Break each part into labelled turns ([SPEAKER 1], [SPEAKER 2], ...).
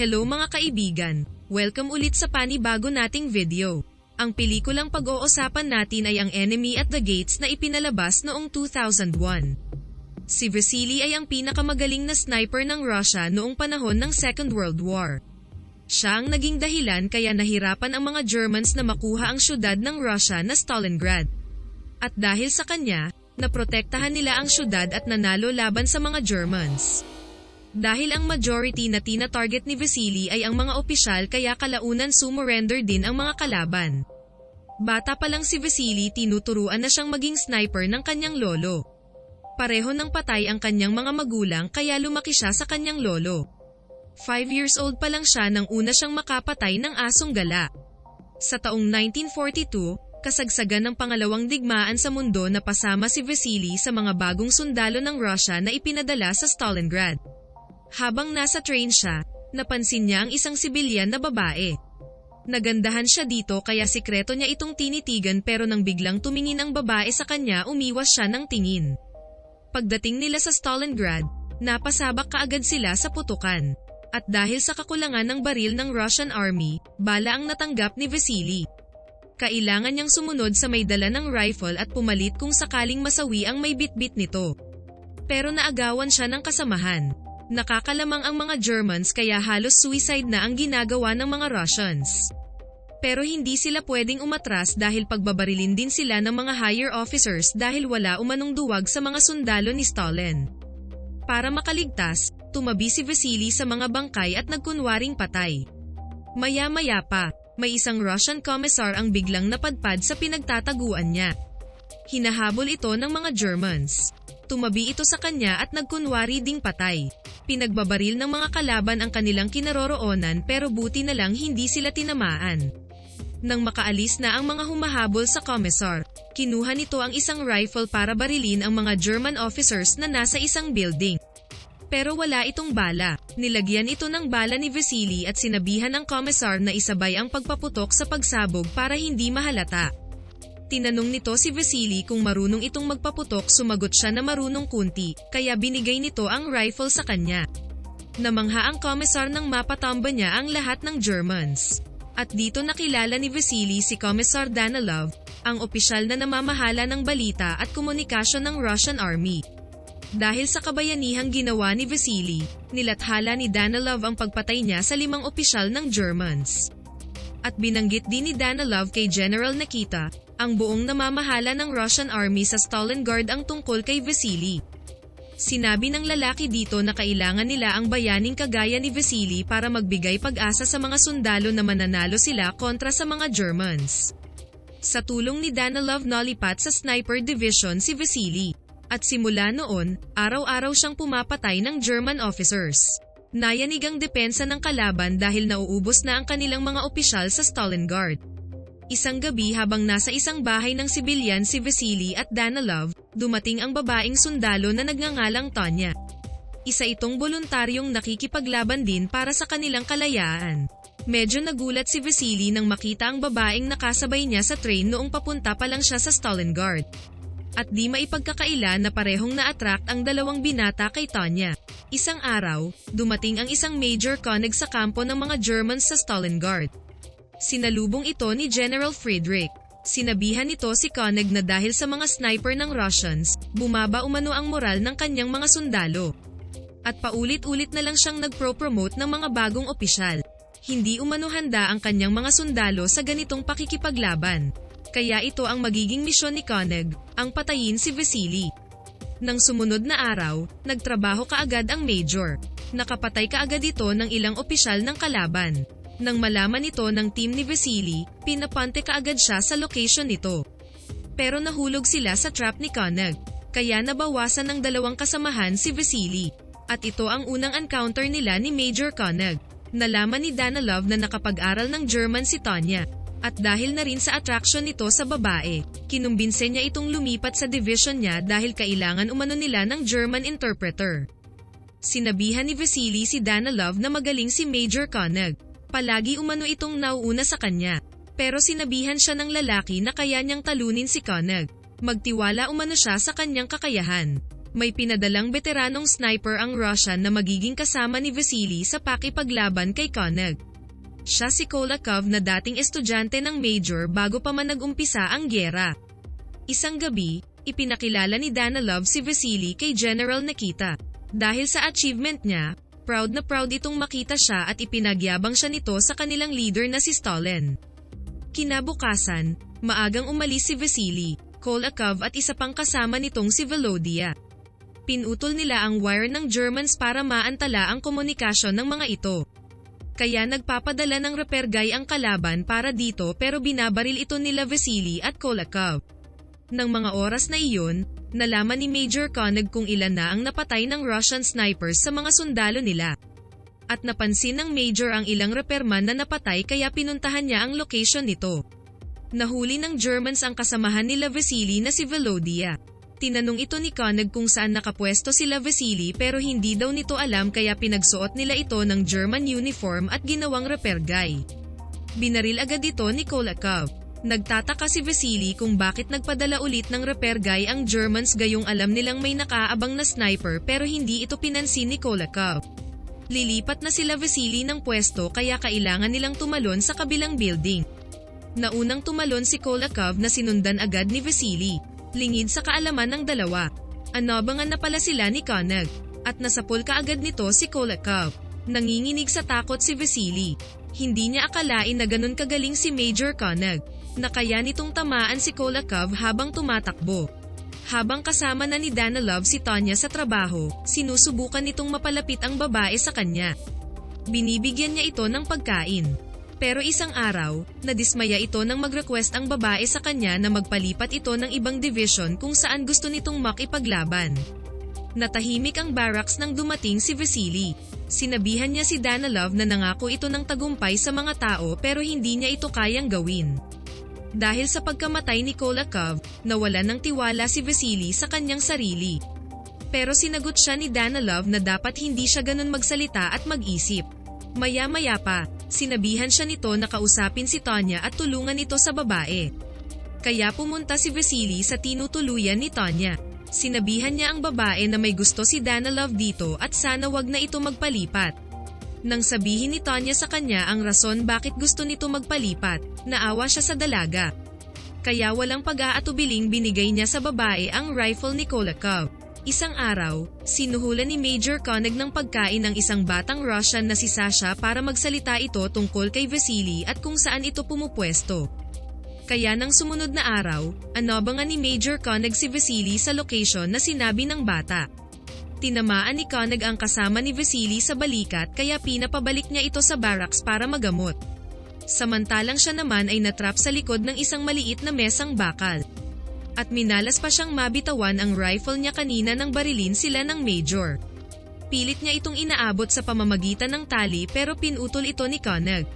[SPEAKER 1] Hello mga kaibigan! Welcome ulit sa panibago nating video. Ang pelikulang pag-uusapan natin ay ang Enemy at the Gates na ipinalabas noong 2001. Si Vasily ay ang pinakamagaling na sniper ng Russia noong panahon ng Second World War. Siya ang naging dahilan kaya nahirapan ang mga Germans na makuha ang syudad ng Russia na Stalingrad. At dahil sa kanya, naprotektahan nila ang syudad at nanalo laban sa mga Germans. Dahil ang majority na tina-target ni Vasily ay ang mga opisyal kaya kalaunan sumurrender din ang mga kalaban. Bata pa lang si Vasily tinuturuan na siyang maging sniper ng kanyang lolo. Pareho ng patay ang kanyang mga magulang kaya lumaki siya sa kanyang lolo. 5 years old pa lang siya nang una siyang makapatay ng asong gala. Sa taong 1942, kasagsagan ng pangalawang digmaan sa mundo na pasama si Vasily sa mga bagong sundalo ng Russia na ipinadala sa Stalingrad. Habang nasa train siya, napansin niya ang isang sibilyan na babae. Nagandahan siya dito kaya sikreto niya itong tinitigan pero nang biglang tumingin ang babae sa kanya umiwas siya ng tingin. Pagdating nila sa Stalingrad, napasabak kaagad sila sa putukan. At dahil sa kakulangan ng baril ng Russian Army, bala ang natanggap ni Vasily. Kailangan niyang sumunod sa may dala ng rifle at pumalit kung sakaling masawi ang may bitbit nito. Pero naagawan siya ng kasamahan. Nakakalamang ang mga Germans kaya halos suicide na ang ginagawa ng mga Russians. Pero hindi sila pwedeng umatras dahil pagbabarilin din sila ng mga higher officers dahil wala umanong duwag sa mga sundalo ni Stalin. Para makaligtas, tumabi si Vasily sa mga bangkay at nagkunwaring patay. Maya-maya pa, may isang Russian commissar ang biglang napadpad sa pinagtataguan niya. Hinahabol ito ng mga Germans. Tumabi ito sa kanya at nagkunwari ding patay. Pinagbabaril ng mga kalaban ang kanilang kinaroroonan pero buti na lang hindi sila tinamaan. Nang makaalis na ang mga humahabol sa commissar, kinuha nito ang isang rifle para barilin ang mga German officers na nasa isang building. Pero wala itong bala. Nilagyan ito ng bala ni Vasily at sinabihan ng commissar na isabay ang pagpaputok sa pagsabog para hindi mahalata. Tinanong nito si Vasily kung marunong itong magpaputok sumagot siya na marunong kunti, kaya binigay nito ang rifle sa kanya. Namangha ang commissar nang mapatamba niya ang lahat ng Germans. At dito nakilala ni Vasily si Commissar Danilov, ang opisyal na namamahala ng balita at komunikasyon ng Russian Army. Dahil sa kabayanihang ginawa ni Vasily, nilathala ni Danilov ang pagpatay niya sa limang opisyal ng Germans. At binanggit din ni Danilov kay General Nikita, ang buong namamahala ng Russian Army sa Stalingrad ang tungkol kay Vasily. Sinabi ng lalaki dito na kailangan nila ang bayaning kagaya ni Vasily para magbigay pag-asa sa mga sundalo na mananalo sila kontra sa mga Germans. Sa tulong ni Danilov nalipat sa Sniper Division si Vasily. At simula noon, araw-araw siyang pumapatay ng German officers. Nayanig ang depensa ng kalaban dahil nauubos na ang kanilang mga opisyal sa Stalingrad. Isang gabi habang nasa isang bahay ng sibilyan si Vasily at Danilov, dumating ang babaeng sundalo na nagngangalang Tanya. Isa itong voluntaryong nakikipaglaban din para sa kanilang kalayaan. Medyo nagulat si Vasily nang makita ang babaeng nakasabay niya sa train noong papunta pa lang siya sa Stalingrad. At di maipagkakaila na parehong na-attract ang dalawang binata kay Tanya. Isang araw, dumating ang isang major konig sa kampo ng mga Germans sa Stalingrad. Sinalubong ito ni General Friedrich. Sinabihan nito si Koenig na dahil sa mga sniper ng Russians, bumaba umano ang moral ng kanyang mga sundalo. At paulit-ulit na lang siyang nagpro-promote ng mga bagong opisyal. Hindi umano handa ang kanyang mga sundalo sa ganitong pakikipaglaban. Kaya ito ang magiging misyon ni Koenig, ang patayin si Vasily. Nang sumunod na araw, nagtrabaho kaagad ang major. Nakapatay kaagad ito ng ilang opisyal ng kalaban. Nang malaman ito ng team ni Vasily, pinapante kaagad siya sa location nito. Pero nahulog sila sa trap ni Koenig, kaya nabawasan ng dalawang kasamahan si Vasily. At ito ang unang encounter nila ni Major Koenig. Nalaman ni Danilov na nakapag-aral ng German si Tanya. At dahil na rin sa attraction nito sa babae, kinumbinse niya itong lumipat sa division niya dahil kailangan umano nila ng German interpreter. Sinabihan ni Vasily si Danilov na magaling si Major Koenig. Palagi umano itong nauuna sa kanya. Pero sinabihan siya ng lalaki na kaya niyang talunin si Koenig. Magtiwala umano siya sa kanyang kakayahan. May pinadalang veteranong sniper ang Russian na magiging kasama ni Vasily sa pakipaglaban kay Koenig. Siya si Kolakov na dating estudyante ng major bago pa man nag-umpisa ang gyera. Isang gabi, ipinakilala ni Danilov si Vasily kay General Nikita. Dahil sa achievement niya, proud na proud itong makita siya at ipinagyabang siya nito sa kanilang leader na si Stalin. Kinabukasan, maagang umalis si Vasily, Kolakov at isa pang kasama nitong si Volodya. Pinutol nila ang wire ng Germans para maantala ang komunikasyon ng mga ito. Kaya nagpapadala ng repair guy ang kalaban para dito pero binabaril ito nila Vasily at Kolakov. Nang mga oras na iyon, nalaman ni Major Koenig kung ilan na ang napatay ng Russian snipers sa mga sundalo nila. At napansin ng Major ang ilang repairman na napatay kaya pinuntahan niya ang location nito. Nahuli ng Germans ang kasamahan nila Vasily na si Volodya. Tinanong ito ni Koenig kung saan nakapwesto sila Vasily pero hindi daw nito alam kaya pinagsuot nila ito ng German uniform at ginawang repair guy. Binaril agad ito ni Kolakov. Nagtataka si Vasily kung bakit nagpadala ulit ng repair guy ang Germans gayong alam nilang may nakaabang na sniper pero hindi ito pinansin ni Kolakov. Lilipat na sila Vasily ng pwesto kaya kailangan nilang tumalon sa kabilang building. Naunang tumalon si Kolakov na sinundan agad ni Vasily. Lingid sa kaalaman ng dalawa. Anabangan na pala sila ni Koenig. At nasapol kaagad nito si Kolakov. Nanginginig sa takot si Vasily. Hindi niya akalain na ganun kagaling si Major Koenig. Na kaya nitong tamaan si Kolakov habang tumatakbo. Habang kasama na ni Danilov si Tanya sa trabaho, sinusubukan nitong mapalapit ang babae sa kanya. Binibigyan niya ito ng pagkain. Pero isang araw, nadismaya ito nang mag-request ang babae sa kanya na magpalipat ito ng ibang division kung saan gusto nitong makipaglaban. Natahimik ang barracks nang dumating si Vasily. Sinabihan niya si Danilov na nangako ito ng tagumpay sa mga tao pero hindi niya ito kayang gawin. Dahil sa pagkamatay ni Kolakov, nawala ng tiwala si Vasily sa kanyang sarili. Pero sinagot siya ni Danilov na dapat hindi siya ganun magsalita at mag-isip. Maya-maya pa, sinabihan siya nito na kausapin si Tanya at tulungan ito sa babae. Kaya pumunta si Vasily sa tinutuluyan ni Tanya. Sinabihan niya ang babae na may gusto si Danilov dito at sana wag na ito magpalipat. Nang sabihin ni Tanya sa kanya ang rason bakit gusto nito magpalipat, naawa siya sa dalaga. Kaya walang pag-aatubiling binigay niya sa babae ang rifle ni Kolakov. Isang araw, sinuhulan ni Major Koenig ng pagkain ng isang batang Russian na si Sasha para magsalita ito tungkol kay Vasily at kung saan ito pumupwesto. Kaya nang sumunod na araw, anobangan ni Major Koenig si Vasily sa location na sinabi ng bata. Tinamaan ni Koenig ang kasama ni Vasily sa balikat kaya pinapabalik niya ito sa barracks para magamot. Samantalang siya naman ay natrap sa likod ng isang maliit na mesang bakal at minalas pa siyang mabitawan ang rifle niya kanina nang barilin sila ng Major. Pilit niya itong inaabot sa pamamagitan ng tali pero pinutol ito ni Koenig.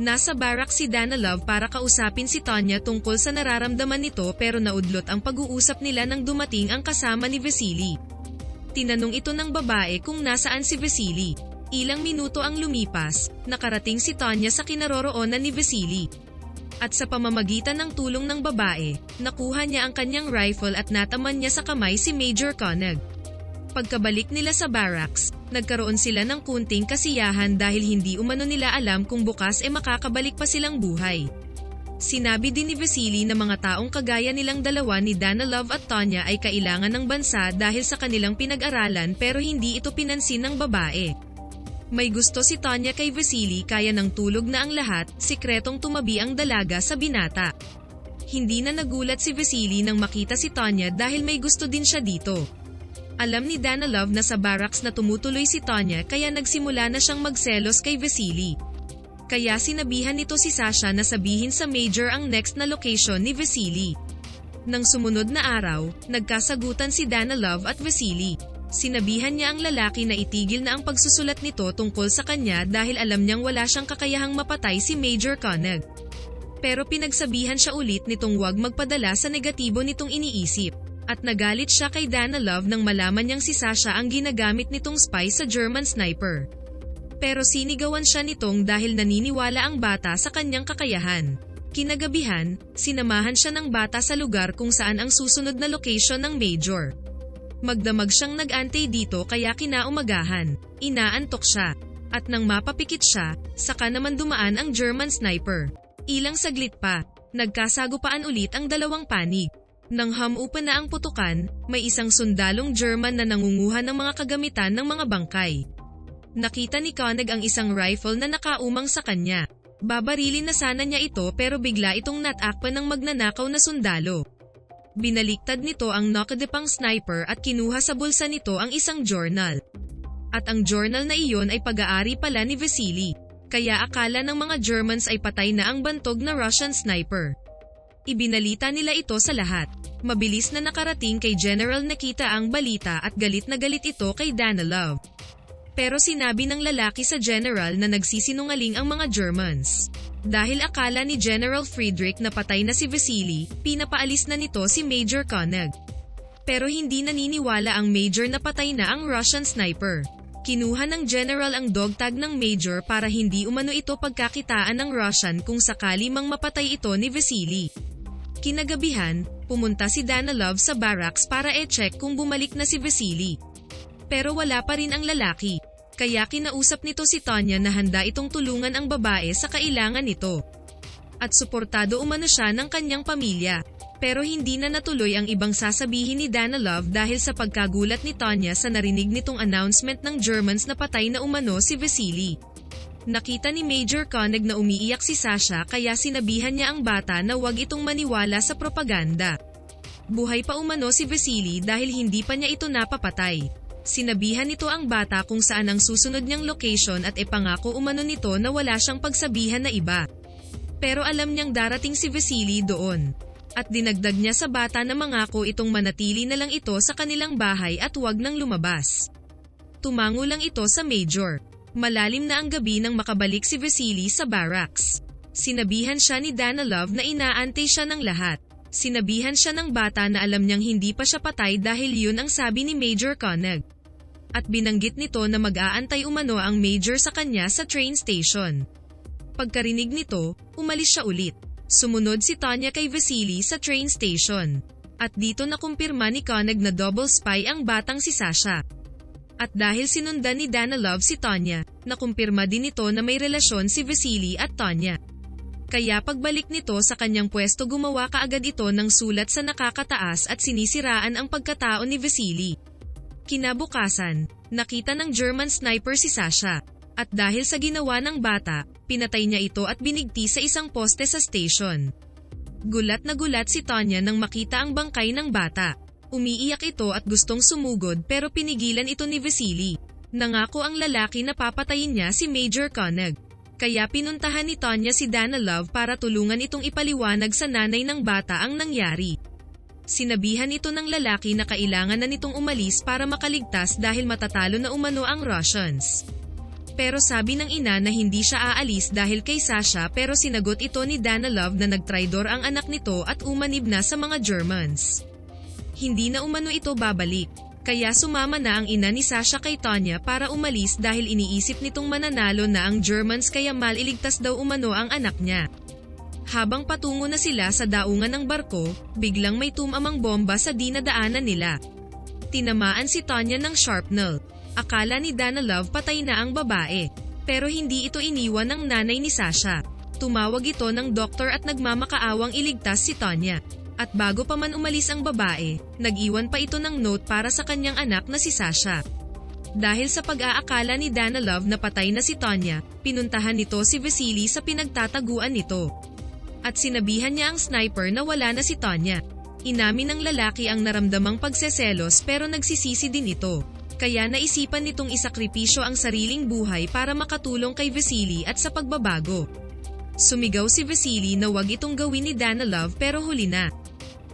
[SPEAKER 1] Nasa barak si Danilov para kausapin si Tanya tungkol sa nararamdaman nito pero naudlot ang pag-uusap nila nang dumating ang kasama ni Vasily. Tinanong ito ng babae kung nasaan si Vasily. Ilang minuto ang lumipas, nakarating si Tanya sa kinaroroonan ni Vasily at sa pamamagitan ng tulong ng babae, nakuha niya ang kanyang rifle at nataman niya sa kamay si Major Koenig. Pagkabalik nila sa barracks, nagkaroon sila ng kunting kasiyahan dahil hindi umano nila alam kung bukas e makakabalik pa silang buhay. Sinabi din ni Vasily na mga taong kagaya nilang dalawa ni Danilov at Tanya ay kailangan ng bansa dahil sa kanilang pinag-aralan pero hindi ito pinansin ng babae. May gusto si Tanya kay Vasily kaya ng tulog na ang lahat, sikretong tumabi ang dalaga sa binata. Hindi na nagulat si Vasily nang makita si Tanya dahil may gusto din siya dito. Alam ni Danilov na sa barracks na tumutuloy si Tanya kaya nagsimula na siyang magselos kay Vasily. Kaya sinabihan nito si Sasha na sabihin sa Major ang next na location ni Vasily. Nang sumunod na araw, nagkasagutan si Danilov at Vasily. Sinabihan niya ang lalaki na itigil na ang pagsusulat nito tungkol sa kanya dahil alam niyang wala siyang kakayahang mapatay si Major Koenig. Pero pinagsabihan siya ulit nitong huwag magpadala sa negatibo nitong iniisip. At nagalit siya kay Danilov nang malaman niyang si Sasha ang ginagamit nitong spy sa German sniper. Pero sinigawan siya nitong dahil naniniwala ang bata sa kanyang kakayahan. Kinagabihan, sinamahan siya ng bata sa lugar kung saan ang susunod na location ng Major. Magdamag siyang nag-antay dito kaya kinaumagahan. Inaantok siya. At nang mapapikit siya, saka naman dumaan ang German sniper. Ilang saglit pa, nagkasagupaan ulit ang dalawang panig. Nang hamupan na ang putukan, may isang sundalong German na nangunguha ng mga kagamitan ng mga bangkay. Nakita ni Koenig ang isang rifle na nakaumang sa kanya. Babarilin na sana niya ito pero bigla itong natakpan ng magnanakaw na sundalo. Binaliktad nito ang nakadepang sniper at kinuha sa bulsa nito ang isang journal. At ang journal na iyon ay pag-aari pala ni Vasily. Kaya akala ng mga Germans ay patay na ang bantog na Russian sniper. Ibinalita nila ito sa lahat. Mabilis na nakarating kay General Nakita ang balita at galit na galit ito kay Danilov. Pero sinabi ng lalaki sa general na nagsisinungaling ang mga Germans. Dahil akala ni General Friedrich na patay na si Vasily, pinapaalis na nito si Major Koenig. Pero hindi naniniwala ang Major na patay na ang Russian sniper. Kinuha ng General ang dog tag ng Major para hindi umano ito pagkakitaan ng Russian kung sakali mang mapatay ito ni Vasily. Kinagabihan, pumunta si Danilov sa barracks para e-check kung bumalik na si Vasily. Pero wala pa rin ang lalaki. Kaya kinausap nito si Tanya na handa itong tulungan ang babae sa kailangan nito. At suportado umano siya ng kanyang pamilya. Pero hindi na natuloy ang ibang sasabihin ni Danilov dahil sa pagkagulat ni Tanya sa narinig nitong announcement ng Germans na patay na umano si Vasily. Nakita ni Major Koenig na umiiyak si Sasha kaya sinabihan niya ang bata na huwag itong maniwala sa propaganda. Buhay pa umano si Vasily dahil hindi pa niya ito napapatay. Sinabihan nito ang bata kung saan ang susunod niyang location at ipangako umano nito na wala siyang pagsabihan na iba. Pero alam niyang darating si Vasily doon. At dinagdag niya sa bata na mangako itong manatili na lang ito sa kanilang bahay at huwag nang lumabas. Tumango lang ito sa major. Malalim na ang gabi nang makabalik si Vasily sa barracks. Sinabihan siya ni Danilov na inaantay siya ng lahat. Sinabihan siya ng bata na alam niyang hindi pa siya patay dahil yun ang sabi ni Major Koenig. At binanggit nito na mag-aantay umano ang Major sa kanya sa train station. Pagkarinig nito, umalis siya ulit. Sumunod si Tanya kay Vasily sa train station. At dito nakumpirma ni Koenig na double spy ang batang si Sasha. At dahil sinundan ni Danilov si Tanya, nakumpirma din ito na may relasyon si Vasily at Tanya. Kaya pagbalik nito sa kanyang pwesto gumawa kaagad ito ng sulat sa nakakataas at sinisiraan ang pagkatao ni Vasily. Kinabukasan, nakita ng German sniper si Sasha. At dahil sa ginawa ng bata, pinatay niya ito at binigti sa isang poste sa station. Gulat na gulat si Tanya nang makita ang bangkay ng bata. Umiiyak ito at gustong sumugod pero pinigilan ito ni Vasily. Nangako ang lalaki na papatayin niya si Major Koenig. Kaya pinuntahan ni Tanya si Danilov para tulungan itong ipaliwanag sa nanay ng bata ang nangyari. Sinabihan ito ng lalaki na kailangan na nitong umalis para makaligtas dahil matatalo na umano ang Russians. Pero sabi ng ina na hindi siya aalis dahil kay Sasha pero sinagot ito ni Danilov na nagtraidor ang anak nito at umanib na sa mga Germans. Hindi na umano ito babalik. Kaya sumama na ang ina ni Sasha kay Tanya para umalis dahil iniisip nitong mananalo na ang Germans kaya maliligtas daw umano ang anak niya. Habang patungo na sila sa daungan ng barko, biglang may tumamang bomba sa dinadaanan nila. Tinamaan si Tanya ng sharpnel. Akala ni Danilov patay na ang babae. Pero hindi ito iniwan ng nanay ni Sasha. Tumawag ito ng doktor at nagmamakaawang iligtas si Tanya. At bago pa man umalis ang babae, nag-iwan pa ito ng note para sa kanyang anak na si Sasha. Dahil sa pag-aakala ni Danilov na patay na si Tanya, pinuntahan nito si Vasily sa pinagtataguan nito. At sinabihan niya ang sniper na wala na si Tanya. Inamin ng lalaki ang naramdamang pagseselos pero nagsisisi din ito. Kaya naisipan nitong isakripisyo ang sariling buhay para makatulong kay Vasily at sa pagbabago. Sumigaw si Vasily na wag itong gawin ni Danilov pero huli na.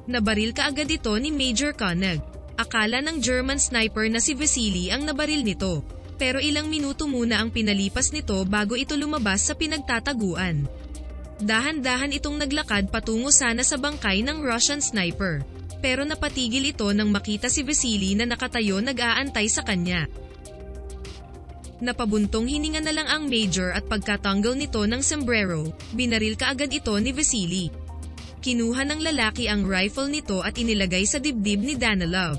[SPEAKER 1] Nabaril kaagad ito ni Major Koenig. Akala ng German sniper na si Vasily ang nabaril nito. Pero ilang minuto muna ang pinalipas nito bago ito lumabas sa pinagtataguan. Dahan-dahan itong naglakad patungo sana sa bangkay ng Russian sniper. Pero napatigil ito nang makita si Vasily na nakatayo nag-aantay sa kanya. Napabuntong hininga na lang ang major at pagkatanggal nito ng sombrero, binaril kaagad ito ni Vasily. Kinuha ng lalaki ang rifle nito at inilagay sa dibdib ni Danilov.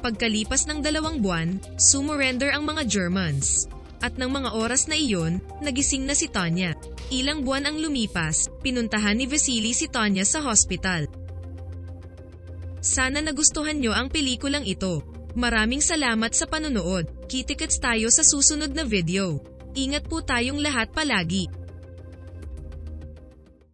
[SPEAKER 1] Pagkalipas ng dalawang buwan, sumurrender ang mga Germans. At ng mga oras na iyon, nagising na si Tanya. Ilang buwan ang lumipas, pinuntahan ni Vasily si Tanya sa hospital. Sana nagustuhan nyo ang pelikulang ito. Maraming salamat sa panonood. Kitikets tayo sa susunod na video. Ingat po tayong lahat palagi.